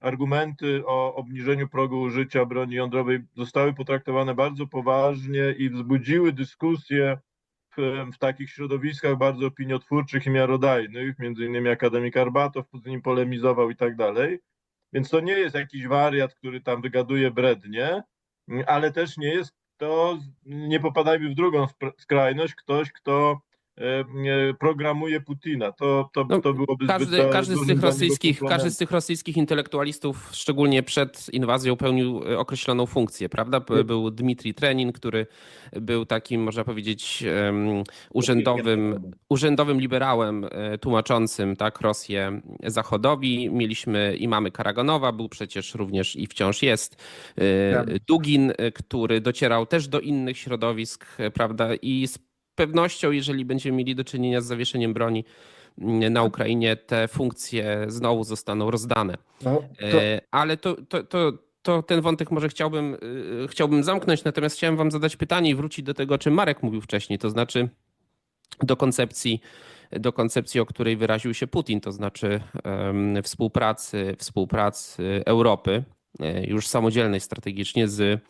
argumenty o obniżeniu progu użycia broni jądrowej zostały potraktowane bardzo poważnie i wzbudziły dyskusję w, w takich środowiskach bardzo opiniotwórczych i miarodajnych, między innymi akademik Arbatow z nim polemizował i tak dalej. Więc to nie jest jakiś wariat, który tam wygaduje brednie, ale też nie jest to, nie popadajmy w drugą skrajność, ktoś, kto programuje Putina. To, to, No, to byłoby Każdy, zbyt każdy, z tych rosyjskich, każdy z tych rosyjskich intelektualistów, szczególnie przed inwazją, pełnił e, określoną funkcję, prawda? P- Był Dmitrij Trenin, który był takim, można powiedzieć, em, urzędowym, urzędowym liberałem e, tłumaczącym tak, Rosję Zachodowi. Mieliśmy i mamy Karaganowa, był przecież również i wciąż jest. e, Tak. Dugin, e, który docierał też do innych środowisk, e, prawda? I z pewnością, jeżeli będziemy mieli do czynienia z zawieszeniem broni, na Ukrainie te funkcje znowu zostaną rozdane. No, to, E, Ale to, to, to, to ten wątek może chciałbym, y, chciałbym zamknąć, natomiast chciałem wam zadać pytanie i wrócić do tego, o czym Marek mówił wcześniej, to znaczy do koncepcji, do koncepcji, o której wyraził się Putin, to znaczy współpracy, współpracy Europy, e, już samodzielnej strategicznie z,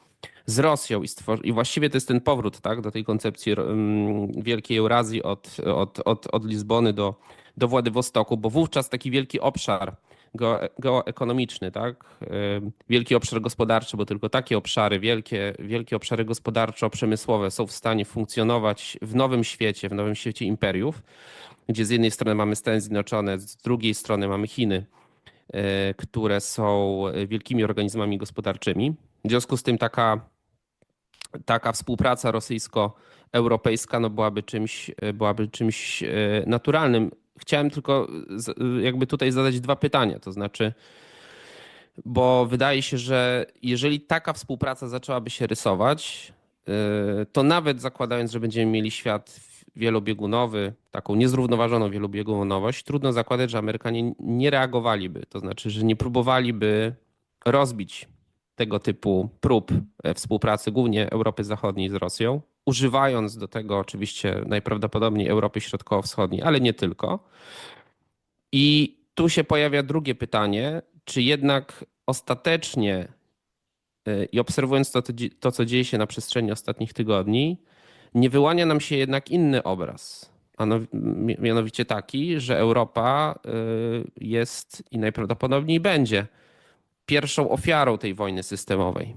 z Rosją i, i właściwie to jest ten powrót tak, do tej koncepcji em, Wielkiej Eurazji od, od, od, od Lizbony do, do Władywostoku, bo wówczas taki wielki obszar geo- geoekonomiczny, tak? Ym, Wielki obszar gospodarczy, bo tylko takie obszary, wielkie, wielkie obszary gospodarczo-przemysłowe są w stanie funkcjonować w nowym świecie, w nowym świecie imperiów, gdzie z jednej strony mamy Stany Zjednoczone, z drugiej strony mamy Chiny, y, które są wielkimi organizmami gospodarczymi. W związku z tym taka, taka współpraca rosyjsko-europejska no byłaby, czymś, byłaby czymś y, naturalnym. Chciałem tylko jakby tutaj zadać dwa pytania, to znaczy, bo wydaje się, że jeżeli taka współpraca zaczęłaby się rysować, y, to nawet zakładając, że będziemy mieli świat wielobiegunowy, taką niezrównoważoną wielobiegunowość, trudno zakładać, że Amerykanie nie reagowaliby, to znaczy, że nie próbowaliby rozbić tego typu prób e, współpracy, głównie Europy Zachodniej z Rosją, używając do tego oczywiście najprawdopodobniej Europy Środkowo-Wschodniej, ale nie tylko. I tu się pojawia drugie pytanie, czy jednak ostatecznie y, i obserwując to, to, co dzieje się na przestrzeni ostatnich tygodni, nie wyłania nam się jednak inny obraz. A no- mi- mianowicie taki, że Europa y, jest i najprawdopodobniej będzie pierwszą ofiarą tej wojny systemowej.